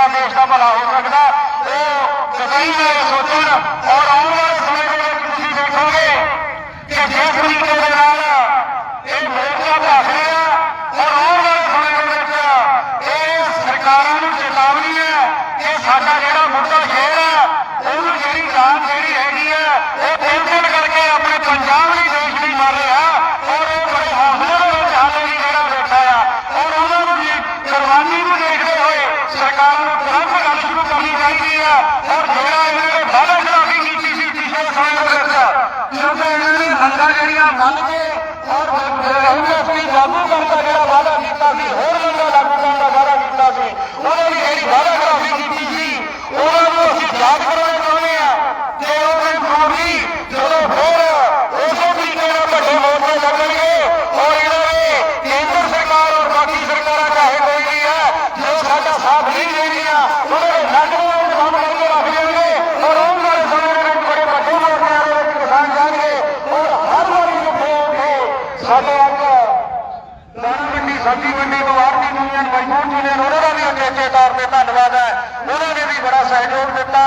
ਜਿਹੜਾ ਦੇਸ਼ ਦਾ ਭਲਾ ਹੋ ਸਕਦਾ। ਉਹ ਕਤਈ ਨੇ ਸੋਚਣ ਔਰ ਆਉਣ ਵਾਲੇ ਸਮੇਂ ਦੇ ਵਿੱਚ ਤੁਸੀਂ ਦੇਖੋਗੇ ਕਿ ਜਿਸ ਤਰੀਕੇ ਦੇ ਨਾਲ ਇਹ ਮੋਰਚਾ ਭੱਜ ਰਿਹਾ ਔਰ ਆਉਣ ਵਾਲੇ ਸਮੇਂ ਦੇ ਵਿੱਚ ਇਹ ਸਰਕਾਰਾਂ ਨੂੰ ਚੇਤਾਵਨੀ ਹੈ ਕਿ ਸਾਡਾ ਜਿਹੜਾ ਮੁੱਦਾ ਸ਼ੇਰ ਹੈ ਉਹਨੂੰ ਜਿਹੜੀ ਜਾਨ ਜਿਹੜੀ ਹੈਗੀ ਹੈ ਉਹ ਦਿਨ ਦਿਨ ਕਰਕੇ ਆਪਣੇ ਪੰਜਾਬ ਲਈ ਦੇਸ਼ ਲਈ ਮਰ ਰਿਹਾ ਔਰ ਉਹ ਬੜੇ ਹੌਸਲੇ ਦੇ ਵਿੱਚ ਹਾਲੇ ਵੀ ਜਿਹੜਾ ਬੈਠਾ ਆ ਔਰ ਉਹਨਾਂ ਨੂੰ ਵੀ ਕੁਰਬਾਨੀ ਨੂੰ ਦੇਖਦੇ ਹੋਏ ਸਰਕਾਰਾਂ ਨੂੰ ਤੁਰੰਤ ਗੱਲ ਸ਼ੁਰੂ ਕਰਨੀ ਚਾਹੀਦੀ ਹੈ ਔਰ ਜਿਹੜਾ ਇਹਨਾਂ ਨੇ ਵਾਅਦਾ ਖਿਲਾਫੀ ਕੀਤੀ ਸੀ ਪਿਛਲੇ ਸਮੇਂ ਦੇ ਵਿੱਚ ਕਿਉਂਕਿ ਇਹਨਾਂ ਨੇ ਮੰਗਾਂ ਜਿਹੜੀਆਂ ਮੰਨ ਕੇ ਔਰ ਐਮਐਸਪੀ ਲਾਗੂ ਕਰਨ ਦਾ ਜਿਹੜਾ ਵਾਅਦਾ ਕੀਤਾ ਸੀ ਹੋਰ ਮੰਗਾਂ ਲਾਗੂ ਕਰਨ ਦਾ ਵਾਅਦਾ ਕੀਤਾ ਸੀ ਉਹਨਾਂ ਦੀ ਜਿਹੜੀ ਵਾਅਦਾ ਖਿਲਾਫੀ ਕੀਤੀ ਸੀ ਉਹਨਾਂ ਨੂੰ ਅਸੀਂ ਯਾਦ ਕਰਾਉਣਾ ਚਾਹੁੰਦੇ ਆ ਕਿ ਉਹਦੇ ਵਿਰੋਧੀ ਜਦੋਂ ਫਿਰ ਉਸੇ ਤਰੀਕੇ ਨਾਲ ਵੱਡੇ ਮੋਰਚੇ ਲੱਗਣਗੇ ਔਰ ਇਹਨਾਂ ਨੇ ਕੇਂਦਰ ਸਰਕਾਰ ਔਰ ਬਾਕੀ ਸਰਕਾਰਾਂ ਚਾਹੇ ਕੋਈ ਵੀ ਹੈ ਜੋ ਸਾਡਾ ਸਾਥ ਨਹੀਂ ਦੇਣਗੀਆਂ ਉਹਨਾਂ ਦੇ ਨੱਕ ਦੇ ਵਿੱਚ ਬੰਦ ਕਰਕੇ ਰੱਖ ਦੇਣਗੇ ਔਰ ਆਉਣ ਵਾਲੇ ਸਮੇਂ ਦੇ ਵਿੱਚ ਬੜੇ ਵੱਡੇ ਮੋਰਚਿਆਂ ਦੇ ਵਿੱਚ ਕਿਸਾਨ ਜਾਣਗੇ ਔਰ ਹਰ ਵਾਰੀ ਇੱਥੇ ਹੋ ਕੇ ਸਾਡੇ ਅੱਜ ਦਾਣਾ ਮੰਡੀ ਸਬਜ਼ੀ ਮੰਡੀ ਪਵਾਰ ਦੀ ਯੂਨੀਅਨ ਮਜ਼ਦੂਰ ਯੂਨੀਅਨ ਉਹਨਾਂ ਦਾ ਵੀ ਅਚੇਚੇ ਤੌਰ ਤੇ ਹੈ। ਉਹਨਾਂ ਨੇ ਵੀ ਬੜਾ ਸਹਿਯੋਗ ਦਿੱਤਾ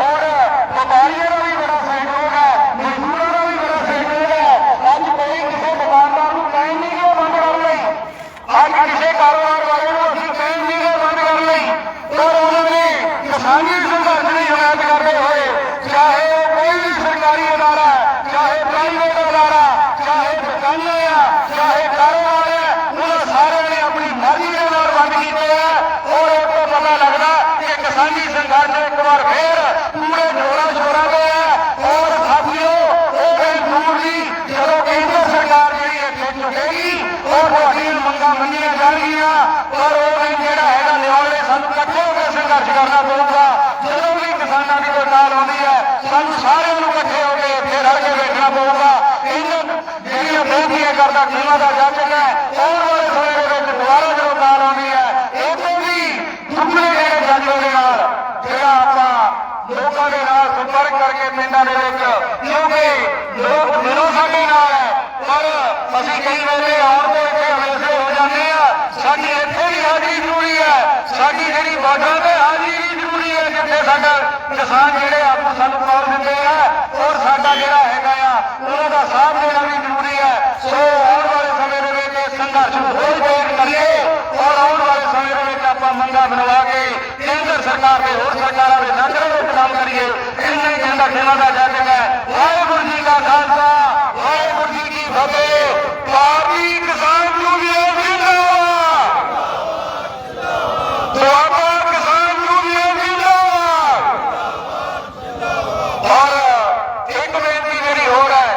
ਔਰ ਵਪਾਰੀਆਂ ਦਾ ਵੀ ਬੜਾ ਸਹਿਯੋਗ ਹੈ ਮਜ਼ਦੂਰਾਂ ਦਾ ਵੀ ਬੜਾ ਸਹਿਯੋਗ ਹੈ ਅੱਜ ਕੋਈ ਕਿਸੇ ਦੁਕਾਨਦਾਰ ਨੂੰ ਕਹਿ ਨਹੀਂ ਗਿਆ ਬੰਦ ਕਰ ਲਈ ਅੱਜ ਕਿਸੇ ਕਾਰੋਬਾਰ ਵਾਲੇ ਨੂੰ ਅਸੀਂ ਕਹਿ ਨਹੀਂ ਗਏ ਬੰਦ ਕਰ ਲਈ ਪਰ ਉਹਨਾਂ ਨੇ ਕਿਸਾਨੀ ਸੰਘਰਸ਼ ਦੀ ਹਮਾਇਤ ਕਰਦੇ ਹੋਏ ਚਾਹੇ ਉਹ ਕੋਈ ਵੀ ਸਰਕਾਰੀ ਅਦਾਰਾ ਹੈ, ਚਾਹੇ ਪ੍ਰਾਈਵੇਟ ਅਦਾਰਾ ਚਾਹੇ ਦੁਕਾਨਾਂ ਆ ਚਾਹੇ ਕਾਰੋਬਾਰ ਹੈ ਉਹਨਾਂ ਸਾਰਿਆਂ ਨੇ ਆਪਣੀ ਮਰਜ਼ੀ ਦੇ ਨਾਲ ਬੰਦ ਕੀਤੇ ਆ ਔਰ ਇਹ ਤੋਂ ਪਤਾ ਲੱਗਦਾ ਕਿ ਕਿਸਾਨੀ ਸੰਘਰਸ਼ ਇੱਕ ਵਾਰ ਫੇਰ ਪੂਰੇ ਜੋਰਾਂ ਸ਼ੋਰਾਂ ਤੇ ਹੈ ਔਰ ਸਾਥੀਓ ਉਹ ਦਿਨ ਦੂਰ ਨਹੀਂ ਜਦੋਂ ਕੇਂਦਰ ਸਰਕਾਰ ਜਿਹੜੀ ਇੱਥੇ ਝੁਕੇਗੀ ਔਰ ਤੁਹਾਡੀਆਂ ਮੰਗਾਂ ਮੰਨੀਆਂ ਜਾਣਗੀਆਂ ਪਰ ਉਹ ਦਿਨ ਜਿਹੜਾ ਹੈਗਾ ਲਿਆਉਣੇ ਸਾਨੂੰ ਇਕੱਠੇ ਹੋ ਕੇ ਸੰਘਰਸ਼ ਕਰਨਾ ਪਊਗਾ ਜਦੋਂ ਵੀ ਕਿਸਾਨਾਂ ਦੀ ਕੋਈ ਕਾਲ ਆਉਂਦੀ ਹੈ ਸਾਨੂੰ ਸਾਰਿਆਂ ਨੂੰ ਇਕੱਠੇ ਹੋ ਕੇ ਇੱਥੇ ਰਲ ਕੇ ਵੇਖਣਾ ਪਊਗਾ ਇਹਨਾਂ ਜਿਹੜੀਆਂ ਬੇਨਤੀਆਂ ਕਰਦਾ ਖੀਮਾ ਦਾ ਜੱਜ ਹੈ ਆਉਣ ਵਾਲੇ ਸਮੇਂ ਦੇ ਵਿੱਚ ਦੁਬਾਰਾ ਜਦੋਂ ਕਾਲ ਆਉਂਦੀ ਹੈ ਇਹ ਤੋਂ ਵੀ ਦੁੱਗਣੇ ਜਿਹੜੇ ਜੱਜ ਦੇ ਨਾਲ ਜਿਹੜਾ ਆਪਾਂ ਲੋਕਾਂ ਦੇ ਨਾਲ ਸੰਪਰਕ ਕਰਕੇ ਪਿੰਡਾਂ ਦੇ ਵਿੱਚ ਕਿਉਂਕਿ ਲੋਕ ਦਿਲੋਂ ਸਾਡੇ ਨਾਲ ਹੈ ਪਰ ਅਸੀਂ ਕਈ ਵੇਲੇ ਆਉਣ ਤੋਂ ਇੱਥੇ ਹਮੇਸ਼ਾ ਹੋ ਜਾਂਦੇ ਆ ਸਾਡੀ ਇੱਥੇ ਵੀ ਹਾਜ਼ਰੀ ਜ਼ਰੂਰੀ ਹੈ ਸਾਡੀ ਜਿਹੜੀ ਬਾਰਡਰ ਤੇ ਹਾਜ਼ਰੀ ਵੀ ਜ਼ਰੂਰੀ ਹੈ ਜਿੱਥੇ ਸਾਡਾ ਕਿਸਾਨ ਜਿਹੜੇ ਆਪੂ ਸਾਨੂੰ ਕਾਲ ਦਿੰਦੇ ਆ ਔਰ ਸਾਡਾ ਜਿਹੜਾ ਹੈਗਾ ਆ ਉਹਨਾਂ ਦਾ ਸਾਥ ਦੇਣਾ ਵੀ ਜ਼ਰੂਰੀ ਹੈ। ਸੋ ਆਉਣ ਵਾਲੇ ਸਮੇਂ ਦੇ ਵਿੱਚ ਇਸ ਸੰਘਰਸ਼ ਨੂੰ ਹੋਰ ਤੇਜ਼ ਕਰੀਏ ਔਰ ਆਉਣ ਵਾਲੇ ਸਮੇਂ ਦੇ ਵਿੱਚ ਆਪਾਂ ਮੰਗਾਂ ਬਣਵਾ ਕੇ ਕੇਂਦਰ ਸਰਕਾਰ ਦੇ ਹੋਰ ਸਰਕਾਰਾਂ ਦੇ ਨਜ਼ਰ ਵਿੱਚ ਕੰਮ ਕਰੀਏ। ਇੰਨਾ ਹੀ ਕਹਿੰਦਾ ਦਾ ਜੱਜ ਹੈ। ਵਾਹਿਗੁਰੂ ਜੀ ਕਾ ਖਾਲਸਾ, ਵਾਹਿਗੁਰੂ ਜੀ ਕੀ ਫਤਿਹ ਭਾਰਤੀ ਕਿਸਾਨ ਯੂਨੀਅਨ ਜਿੰਦਾਬਾਦ ਦੁਆਬਾ ਕਿਸਾਨ ਯੂਨੀਅਨ ਜਿੰਦਾਬਾਦ ਔਰ ਇੱਕ ਬੇਨਤੀ ਜਿਹੜੀ ਹੋਰ ਹੈ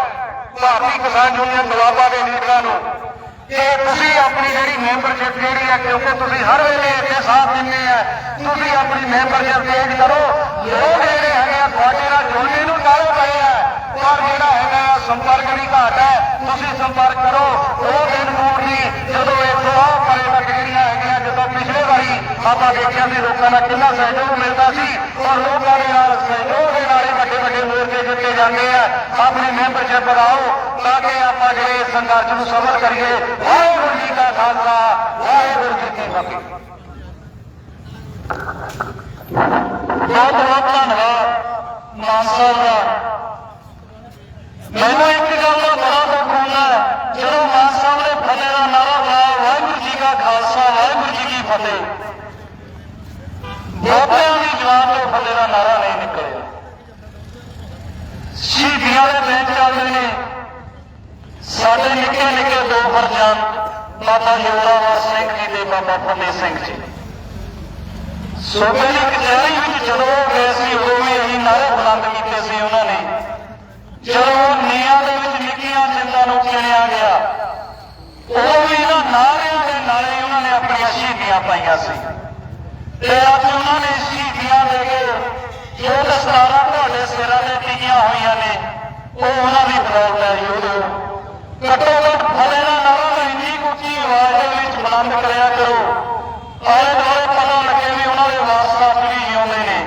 ਭਾਰਤੀ ਕਿਸਾਨ ਯੂਨੀਅਨ ਦੁਆਬਾ ਦੇ ਲੀਡਰਾਂ ਨੂੰ ਕਿ ਤੁਸੀਂ ਆਪਣੀ ਜਿਹੜੀ ਮੈਂਬਰਸ਼ਿਪ ਜਿਹੜੀ ਹੈ ਕਿਉਂਕਿ ਤੁਸੀਂ ਹਰ ਵੇਲੇ ਇੱਥੇ ਸਾਥ ਦਿੰਦੇ ਆ। ਤੁਸੀਂ ਆਪਣੀ ਮੈਂਬਰਸ਼ਿਪ ਚੇਂਜ ਕਰੋ। ਲੋਕ ਜਿਹੜੇ ਹੈਗੇ ਆ, ਤੁਹਾਡੇ ਨਾਲ ਜੁੜਨੇ ਨੂੰ ਕਾਹਲੇ ਪਏ ਆ। ਪਰ ਜਿਹੜਾ ਹੈਗਾ ਸੰਪਰਕ ਦੀ ਘਾਟ ਹੈ ਤੁਸੀਂ ਸੰਪਰਕ ਕਰੋ। ਉਹ ਦਿਨ ਦੂਰ ਜਦੋਂ ਇਹ ਦੁਆ ਪਰੇ ਤੱਕ ਜਿਹੜੀਆਂ ਹੈਗੀਆਂ, ਜਦੋਂ ਪਿਛਲੇ ਵਾਰੀ ਆਪਾਂ ਦੇਖਿਆ ਸੀ ਲੋਕਾਂ ਦਾ ਕਿੰਨਾ ਸਹਿਯੋਗ ਮਿਲਦਾ ਸੀ ਔਰ ਲੋਕਾਂ ਦੇ ਨਾਲ ਸਹਿਯੋਗ ਦੇ ਨਾਲ ਹੀ ਵੱਡੇ ਵੱਡੇ ਮੋਰਚੇ ਜਿੱਤੇ ਜਾਂਦੇ ਆ। ਆਪਣੀ ਮੈਂਬਰਸ਼ਿਪ ਵਧਾਓ, ਤਾਂ ਕਿ ਆਪਾਂ ਜਿਹੜੇ ਸੰਘਰਸ਼ ਨੂੰ ਸਫਲ ਕਰੀਏ। ਵਾਹਿਗੁਰੂ ਜੀ ਕਾ ਖਾਲਸਾ। ਵਾਹਿਗੁਰੂ ਬਹੁਤ ਬਹੁਤ ਧੰਨਵਾਦ ਮਾਨ ਸਾਹਿਬ ਦਾ ਮੈਨੂੰ ਇੱਕ ਗੱਲ ਦਾ ਬੜਾ ਦੁੱਖ ਹੁੰਦਾ ਹੈ ਜਦੋਂ ਮਾਨ ਸਾਹਿਬ ਨੇ ਫਤਿਹ ਦਾ ਨਾਰਾ ਲਾਇਆ ਵਾਹਿਗੁਰੂ ਜੀ ਕਾ ਖਾਲਸਾ ਵਾਹਿਗੁਰੂ ਜੀ ਕੀ ਫਤਿਹ ਬਹੁਤਿਆਂ ਦੀ ਜਵਾਨ ਤੋਂ ਫਤਿਹ ਦਾ ਨਾਰਾ ਨਹੀਂ ਨਿਕਲਿਆ ਸ਼ਹੀਦੀਆਂ ਦੇ ਦਿਨ ਚੱਲਦੇ ਨੇ। ਸਾਡੇ ਨਿੱਕੇ ਨਿੱਕੇ ਦੋ ਫਰਜ਼ਾਨ ਮਾਤਾ ਜੋਰਾਵਰ ਸਿੰਘ ਜੀ ਦੇ ਬਾਬਾ ਫਤਿਹ ਸਿੰਘ ਜੀ। ਸੋਭੇ ਦੀ ਕਚਹਿਰੀ ਵਿੱਚ ਜਦੋਂ ਗਏ ਸੀ ਉਦੋਂ ਵੀ ਅਸੀਂ ਨਾਰੇ ਬੁਲੰਦ ਕੀਤੇ ਸੀ ਉਹਨਾਂ ਨੇ। ਜਦੋਂ ਨੀਆਂ ਦੇ ਵਿੱਚ ਨਿੱਕੀਆਂ ਜਿੰਦਾਂ ਨੂੰ ਚਿਣਿਆ ਗਿਆ ਉਹ ਵੀ ਇਹਨਾਂ ਨਾਰਿਆਂ ਦੇ ਨਾਲੇ ਉਹਨਾਂ ਨੇ ਆਪਣੀਆਂ ਸ਼ਹੀਦੀਆਂ ਪਾਈਆਂ ਸੀ। ਤੇ ਅੱਜ ਉਹਨਾਂ ਨੇ ਸ਼ਹੀਦੀਆਂ ਦੇ ਕੇ ਜੋ ਦਸਤਾਰਾਂ ਤੁਹਾਡੇ ਸਿਰਾਂ ਤੇ ਟਿਕੀਆਂ ਹੋਈਆਂ ਨੇ, ਉਹ ਉਹਨਾਂ ਦੀ ਬਦੌਲਤ ਹੈ ਜੀ। ਉਦੋਂ ਘੱਟੋ ਘੱਟ ਫਲੇ ਆਨੰਦ ਕਰਿਆ ਕਰੋ। ਆਲੇ ਦੁਆਲੇ ਪਤਾ ਲੱਗੇ ਵੀ ਉਹਨਾਂ ਦੇ ਵਾਰਸਾਂ ਕੀ ਜਿਉਂਦੇ ਨੇ।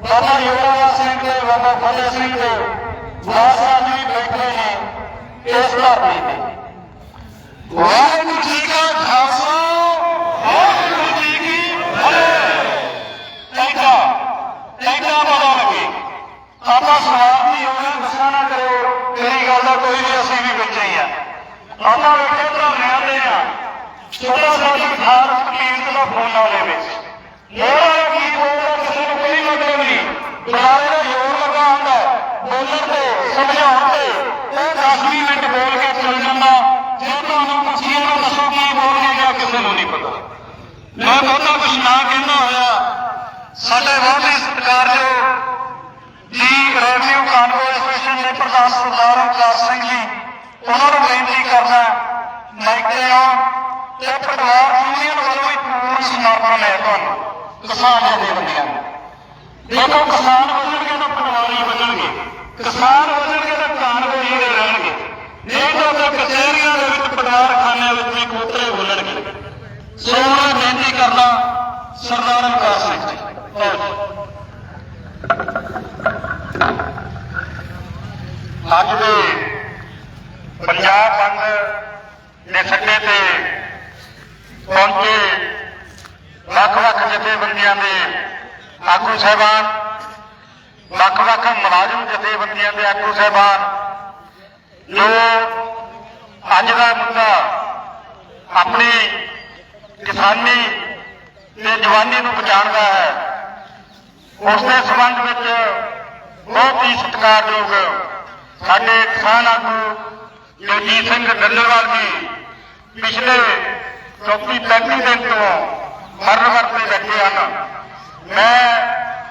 ਬਾਬਾ ਯੋਗਰਾਜ ਸਿੰਘ ਤੇ ਬਾਬਾ ਫਤਿਹ ਸਿੰਘ ਦੇ ਵਾਰਸਾਂ ਵੀ ਬੈਠੇ ਨੇ, ਇਸ ਧਰਤੀ ਤੇ। ਵਾਹਿਗੁਰੂ ਜੀ ਕਾ ਖਾਲਸਾ, ਵਾਹਿਗੁਰੂ ਜੀ ਕੀ ਫਤਿਹ। ਐਡਾ ਐਡਾ ਪਤਾ ਲੱਗੇ। ਆਪਾਂ ਸਵਾਲ ਨਹੀਂ ਹੋਣਾ ਗੁੱਸਾ ਨਾ ਕਰਿਓ ਤੇਰੀ ਗੱਲ ਦਾ ਕੋਈ ਵੀ ਅਸੀਂ ਵੀ ਵਿੱਚ ਹੀ ਆ। ਆਪਾਂ ਵੇਖੇ ਧਰਨੇ ਆਉਂਦੇ ਆ। ਸੁਬਾ ਦਾ ਖਾਰ ਕੀਮਤ ਦਾ ਫੋਨ ਨਾ ਲੈਵੇ ਮੇਰਾ ਕੀ ਬੋਲਣ ਸਿਰ ਕੋਈ ਮਤਲਬ ਨਹੀਂ। ਬੁਲਾਰੇ ਦਾ ਜ਼ੋਰ ਲਗਾਉਣ ਦਾ ਬੋਲਣ ਤੇ, ਸਮਝਾਉਣ ਤੇ। ਇਹ 10 20 ਮਿੰਟ ਬੋਲ ਕੇ ਚੱਲ ਜਾਂਦਾ। ਜੇ ਤੁਹਾਨੂੰ ਪੁੱਛੀਏ ਤਾਂ ਦੱਸੋ ਕੀ ਬੋਲਣਾ ਜਾਂ ਕਿਸੇ ਨੂੰ ਨਹੀਂ ਪਤਾ। ਮੈਂ ਬਹੁਤਾ ਕੁਝ ਨਾ ਕਹਿੰਦਾ ਹੋਇਆ। ਸਾਡੇ ਵਾਹਦੇ ਸਰਕਾਰ ਜੋ ਜੀ ਰੈਵਨਿਊ ਕਾਰਪੋਰੇਸ਼ਨ ਦੇ ਪ੍ਰਧਾਨ ਸਰਦਾਰ ਅਵਤਾਰ ਸਿੰਘ ਜੀ, ਉਹਨਾਂ ਨੂੰ ਬੇਨਤੀ ਕਰਦਾ ਮਾਈਕ ਤੇ ਆਉਣ ਯੂਨੀਅਨ ਵੱਲੋਂ ਵੀ ਪੂਰਨ ਸਮਰਪਣ ਹੈ ਤੁਹਾਨੂੰ, ਕਿਸਾਨ ਜਥੇਬੰਦੀਆਂ ਨੂੰ ਦੇਖੋ, ਕਿਸਾਨ ਬੋਲਣਗੇ ਤਾਂ ਪਟਵਾਰੀ ਬੋਲਣਗੇ ਕਿਸਾਨ ਬੋਲਣਗੇ ਤਾਂ ਕਾਨਗੋ ਹੀ ਰਹਿਣਗੇ। ਨਹੀਂ ਤਾਂ ਤਾਂ ਕਚਹਿਰੀਆਂ ਦੇ ਵਿੱਚ ਪਟਵਾਰਖਾਨਿਆਂ ਵਿੱਚ ਵੀ ਕੋਤਰੇ ਬੋਲਣਗੇ। ਸੋ ਮੈਂ ਬੇਨਤੀ ਕਰਦਾ ਸਰਦਾਰ ਵਿਕਾਸ ਸਿੰਘ ਜੀ। ਅੱਜ ਦੇ ਪੰਜਾਬ ਸੰਘ ਦੇ ਸੱਡੇ ਤੇ ਪਹੁੰਚੇ ਵੱਖ-ਵੱਖ ਜਥੇਬੰਦੀਆਂ ਦੇ ਆਗੂ ਸਹਿਬਾਨ, ਵੱਖ-ਵੱਖ ਮੁਲਾਜ਼ਮ ਜਥੇਬੰਦੀਆਂ ਦੇ ਆਗੂ ਸਹਿਬਾਨ, ਜੋ ਅੱਜ ਦਾ ਮੁੱਦਾ ਆਪਣੀ ਕਿਸਾਨੀ ਤੇ ਜਵਾਨੀ ਨੂੰ ਬਚਾਉਣ ਦਾ ਹੈ, ਉਸ ਦੇ ਸੰਬੰਧ ਵਿੱਚ ਬਹੁਤ ਹੀ ਸਤਿਕਾਰਯੋਗ ਸਾਡੇ ਕਿਸਾਨ ਆਗੂ ਜਗਜੀਤ ਸਿੰਘ ਡੱਲੇਵਾਲ ਜੀ, ਪਿਛਲੇ 34 35 ਦਿਨ ਤੋਂ ਮਰਨ ਵਰਤੇ ਬੈਠੇ ਹਨ। ਮੈਂ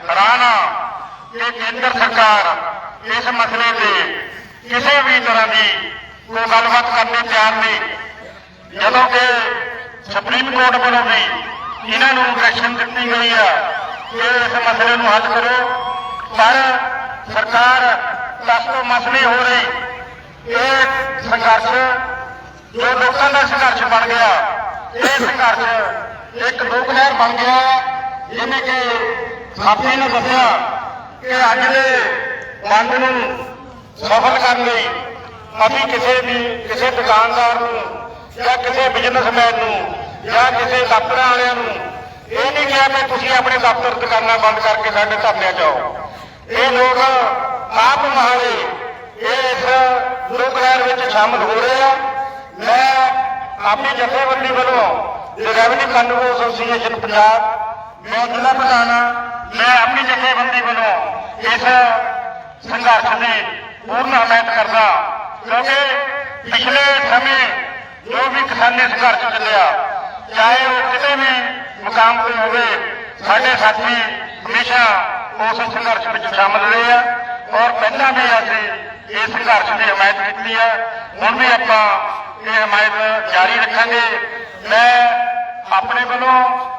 ਹੈਰਾਨ ਹਾਂ ਕਿ ਕੇਂਦਰ ਸਰਕਾਰ ਇਸ ਮਸਲੇ ਤੇ ਕਿਸੇ ਵੀ ਤਰ੍ਹਾਂ ਦੀ ਕੋਈ ਗੱਲਬਾਤ ਕਰਨ ਤਿਆਰ ਨਹੀਂ। ਜਦੋਂ ਕਿ ਸੁਪਰੀਮ ਕੋਰਟ ਵੱਲੋਂ ਵੀ ਇਹਨਾਂ ਨੂੰ ਡਾਇਰੈਕਸ਼ਨ ਦਿੱਤੀ ਗਈ ਹੈ ਕਿ ਇਸ ਮਸਲੇ ਨੂੰ ਹੱਲ ਕਰੋ, ਪਰ ਸਰਕਾਰ ਦਸ ਤੋਂ ਮਸਲੇ ਹੋ ਰਹੀ ਇਹ ਸੰਘਰਸ਼ ਜੋ ਲੋਕਾਂ ਦਾ ਸੰਘਰਸ਼ ਬਣ ਗਿਆ, ਇਹ ਸੰਘਰਸ਼ ਇੱਕ ਲੋਕ ਲਹਿਰ ਬਣ ਗਿਆ, ਜਿਵੇਂ ਕਿ ਸਾਥੀ ਨੇ ਦੱਸਿਆ ਕਿ ਅੱਜ ਦੇ ਬੰਦ ਨੂੰ ਸਫਲ ਕਰਨ ਲਈ ਅਸੀਂ ਕਿਸੇ ਵੀ, ਕਿਸੇ ਦੁਕਾਨਦਾਰ ਨੂੰ ਜਾਂ ਕਿਸੇ ਬਿਜ਼ਨਸਮੈਨ ਨੂੰ ਜਾਂ ਕਿਸੇ ਦਫ਼ਤਰਾਂ ਵਾਲਿਆਂ ਨੂੰ ਇਹ ਨਹੀਂ ਕਿਹਾ ਕਿ ਤੁਸੀਂ ਆਪਣੇ ਦਫ਼ਤਰ ਦੁਕਾਨਾਂ ਬੰਦ ਕਰਕੇ ਸਾਡੇ ਧਰਨਿਆਂ 'ਚ ਇਹ ਲੋਕ ਆਪ ਮਹਾਰੇ ਇਸ ਲੋਕ ਲਹਿਰ ਵਿੱਚ ਸ਼ਾਮਲ ਹੋ ਰਹੇ ਆ। ਮੈਂ ਆਪਣੀ ਜਥੇਬੰਦੀ ਵੱਲੋਂ ਰੈਵਨਿਊ ਕਾਨੂੰਨ ਐਸੋਸੀਏਸ਼ਨ ਪੰਜਾਬ, ਮੈਂ ਜ਼ਿਲ੍ਹਾ ਪ੍ਰਧਾਨ ਮੈਂ ਆਪਣੀ ਜਥੇਬੰਦੀ ਵੱਲੋਂ ਇਸ ਸੰਘਰਸ਼ ਦੀ ਪੂਰਨ ਹਮਾਇਤ ਕਰਦਾ ਕਿਉਂਕਿ ਪਿਛਲੇ ਸਮੇਂ ਜੋ ਵੀ ਕਿਸਾਨੀ ਸੰਘਰਸ਼ ਚੱਲਿਆ, ਚਾਹੇ ਉਹ ਕਿਤੇ ਵੀ ਮੁਕਾਮ ਤੇ ਹੋਵੇ, ਸਾਡੇ ਸਾਥੀ ਹਮੇਸ਼ਾ ਉਸ ਸੰਘਰਸ਼ ਵਿੱਚ ਸ਼ਾਮਲ ਰਹੇ ਆ। ਔਰ ਪਹਿਲਾਂ ਵੀ ਅਸੀਂ ਇਸ ਸੰਘਰਸ਼ ਦੀ ਹਮਾਇਤ ਕੀਤੀ ਹੈ। ਹੁਣ ਵੀ ਆਪਾਂ ਇਹ ਹਮਾਇਤ ਜਾਰੀ ਰੱਖਾਂਗੇ। ਮੈਂ ਆਪਣੇ ਵੱਲੋਂ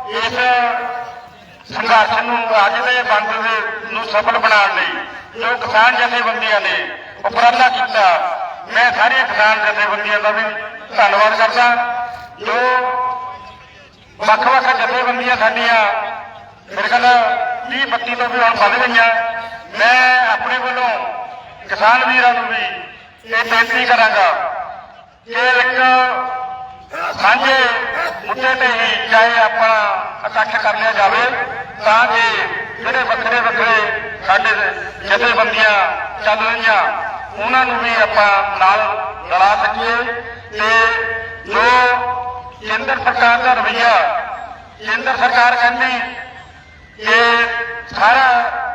ਇਸ ਸੰਘਰਸ਼ ਨੂੰ ਅੱਜ ਦੇ ਬੰਦ ਦੇ ਨੂੰ ਸਫਲ ਬਣਾਉਣ ਲਈ ਜੋ ਕਿਸਾਨ ਜਥੇਬੰਦੀਆਂ ਨੇ ਉਪਰਾਲਾ ਕੀਤਾ, ਮੈਂ ਸਾਰੇ ਕਿਸਾਨ ਜਥੇਬੰਦੀਆਂ ਦਾ ਵੀ ਧੰਨਵਾਦ ਕਰਦਾ। ਜੋ ਵੱਖ-ਵੱਖ ਜਥੇਬੰਦੀਆਂ ਸਾਡੀਆਂ ਮੇਰੇ ਖਿਆਲ 30 32 ਤੋਂ ਵੀ ਹੁਣ ਵੱਧ ਗਈਆਂ। ਮੈਂ ਆਪਣੇ ਵੱਲੋਂ ਕਿਸਾਨ ਵੀਰਾਂ ਨੂੰ ਵੀ ਇਹ ਬੇਨਤੀ ਕਰਾਂਗਾ ਕਿ ਇੱਕ ਸਾਂਝੇ ਮੁੱਦੇ ਤੇ ਹੀ ਚਾਹੇ ਆਪਣਾ ਇਕੱਠ ਕਰ ਲਿਆ ਜਾਵੇ, ਤਾਂ ਕਿ ਜਿਹੜੇ ਵੱਖਰੇ ਵੱਖਰੇ ਸਾਡੇ ਜਥੇਬੰਦੀਆਂ ਚੱਲ ਰਹੀਆਂ, ਉਹਨਾਂ ਨੂੰ ਵੀ ਆਪਾਂ ਨਾਲ ਰਲਾ ਸਕੀਏ ਤੇ ਜੋ ਕੇਂਦਰ ਸਰਕਾਰ ਦਾ ਰਵਈਆ, ਕੇਂਦਰ ਸਰਕਾਰ ਕਹਿੰਦੀ ਕਿ ਸਾਰਾ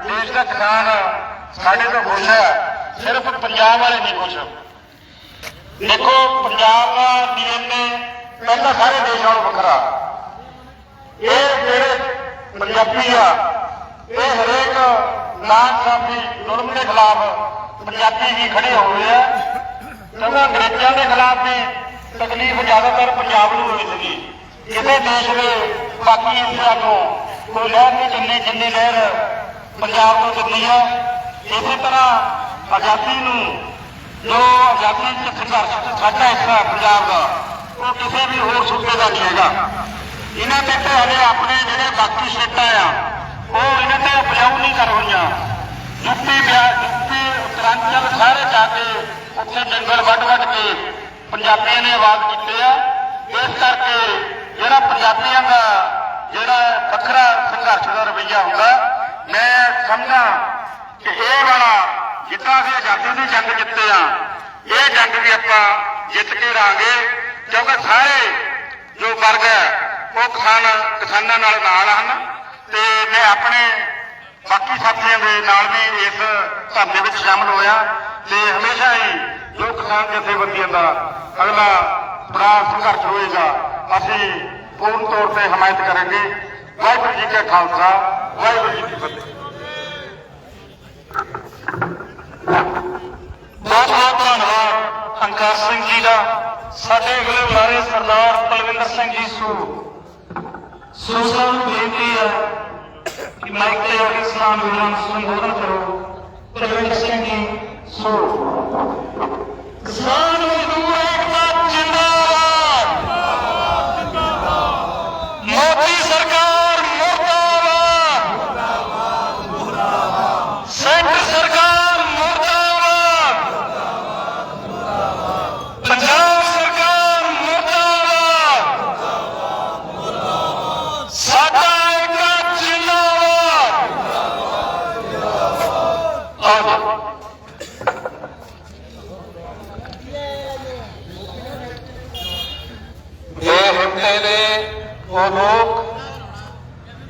ਦੇਸ਼ ਦਾ ਕਿਸਾਨ ਸਾਡੇ ਤੋਂ ਖੁਸ਼ ਹੈ। ਸਿਰਫ ਪੰਜਾਬ ਵਾਲੇ ਨਹੀਂ ਖੁਸ਼। ਦੇਖੋ, ਪੰਜਾਬ ਦਾ ਡੀਐਨਏ ਪਹਿਲਾਂ ਸਾਰੇ ਦੇਸ਼ ਨਾਲੋਂ ਵੱਖਰਾ। ਇਹ ਜਿਹੜੇ ਪੰਜਾਬੀ ਆ, ਇਹ ਹਰੇਕ ਨਾਨਸਾਬੀ ਜ਼ੁਲਮ ਦੇ ਖਿਲਾਫ ਪੰਜਾਬੀ ਵੀ ਖੜੇ ਹੋਏ ਆ। ਕਿਉਂਕਿ ਅੰਗਰੇਜ਼ਾਂ ਦੇ ਖਿਲਾਫ ਵੀ ਤਕਲੀਫ ਜ਼ਿਆਦਾਤਰ ਪੰਜਾਬ ਨੂੰ ਹੋਈ ਸੀਗੀ। ਕਿਸੇ ਦੇਸ਼ ਦੇ ਬਾਕੀ ਹਿੱਸਿਆਂ ਤੋਂ ਕੋਈ ਲਹਿਰ ਨਹੀਂ ਚੱਲੀ, ਜਿੰਨੀ ਲਹਿਰ ਪੰਜਾਬ ਨੂੰ ਚੱਲੀ ਆ ਇਸੇ ਤਰ੍ਹਾਂ ਆਜ਼ਾਦੀ ਨੂੰ ਜੋ ਆਜ਼ਾਦੀ ਦੇ ਸੰਘਰਸ਼ ਸਾਡਾ ਹਿੱਸਾ ਪੰਜਾਬ ਦਾ, ਉਹ ਕਿਸੇ ਵੀ ਹੋਰ ਸੂਬੇ ਦਾ ਨਹੀਂ ਹੈਗਾ। ਇਹਨਾਂ ਤੇ ਤਾਂ ਹਲੇ ਆਪਣੇ ਜਿਹੜੇ ਬਾਕੀ ਸਟੇਟਾਂ ਆ, ਉਹ ਇਹਨਾਂ ਤੇ ਉਪਜਾਊ ਨਹੀਂ ਕਰ ਹੋਈਆਂ ਯੂਪੀ ਬਿਹਾਰ ਯੂਪੀ ਉੱਤਰਾਂਚਲ ਸਾਰੇ ਜਾ ਕੇ ਉੱਥੇ ਜੰਗਲ ਵੱਢ ਵੱਢ ਕੇ ਪੰਜਾਬੀਆਂ ਨੇ ਆਵਾਜ਼ ਕੀਤੇ ਆ। ਇਸ ਕਰਕੇ ਜਿਹੜਾ ਪੰਜਾਬੀਆਂ ਦਾ ਜਿਹੜਾ ਵੱਖਰਾ ਸੰਘਰਸ਼ ਦਾ ਰਵਈਆ ਹੁੰਦਾ, ਮੈਂ ਸਮਝਾਂ ਕਿ ਇਹ ਵਾਲਾ ਜਿੱਦਾਂ ਅਸੀਂ ਆਜ਼ਾਦੀ ਦੀ ਜੰਗ ਜਿੱਤੇ ਆ, ਇਹ ਜੰਗ ਵੀ ਆਪਾਂ ਜਿੱਤ ਕੇ ਰਾਂਗੇ, ਕਿਉਂਕਿ ਸਾਰੇ ਜੋ ਵਰਗ ਹੈ, ਉਹ ਕਿਸਾਨ, ਕਿਸਾਨਾਂ ਨਾਲ ਨਾਲ ਹਨ ਤੇ ਮੈਂ ਆਪਣੇ ਬਾਕੀ ਸਾਥੀਆਂ ਦੇ ਨਾਲ ਵੀ ਇਸ ਧਰਨੇ ਵਿੱਚ ਸ਼ਾਮਲ ਹੋਇਆ ਤੇ ਹਮੇਸ਼ਾ ਹੀ ਜੋ ਕਿਸਾਨ ਜਥੇਬੰਦੀਆਂ ਦਾ ਅਗਲਾ ਬੜਾ ਸੰਘਰਸ਼ ਹੋਏਗਾ, ਅਸੀਂ ਪੂਰਨ ਤੌਰ ਤੇ ਹਮਾਇਤ ਕਰਾਂਗੇ। ਵਾਹਿਗੁਰੂ ਜੀ ਕਾ ਖਾਲਸਾ, ਵਾਹਿਗੁਰੂ ਜੀ ਕੀ ਫਤਿਹ। ਬਹੁਤ ਬਹੁਤ ਧੰਨਵਾਦ ਹੰਕਾਰ ਸਿੰਘ ਜੀ ਦਾ। ਸਾਡੇ ਅਗਲੇ ਬੁਲਾਰੇ ਸਰਦਾਰ ਪਲਵਿੰਦਰ ਸਿੰਘ ਜੀ ਸੂ। ਸੋ ਸਾਹਿਬ ਨੂੰ ਬੇਨਤੀ ਹੈ ਕਿ ਮਾਈਕ ਤੇ ਆ ਕੇ ਸਲਾਮ ਵੀਰਾਂ ਨੂੰ ਸੰਬੋਧਨ ਕਰੋ। ਪਲਵਿੰਦਰ ਸਿੰਘ ਜੀ, ਸੂ। ਕਿਸਾਨ ਮਜ਼ਦੂਰ ਏਕਤਾ ਜਿੰਦਾਬਾਦ ਮੋਦੀ ਸਰਕਾਰ ਮੁਰਦਾਬਾਦ ਸੈਂਟਰ ਸਰਕਾਰ ਮੁਰਦਾਬਾਦ ਪੰਜਾਬ ਸਰਕਾਰ ਮੁਰਦਾਬਾਦ ਸਾਡਾ ਇੱਕ ਜਿੰਦਾਬਾਦ ਆਓ ਇਹ ਹੁੰਦੇ ਨੇ ਉਹ ਲੋਕ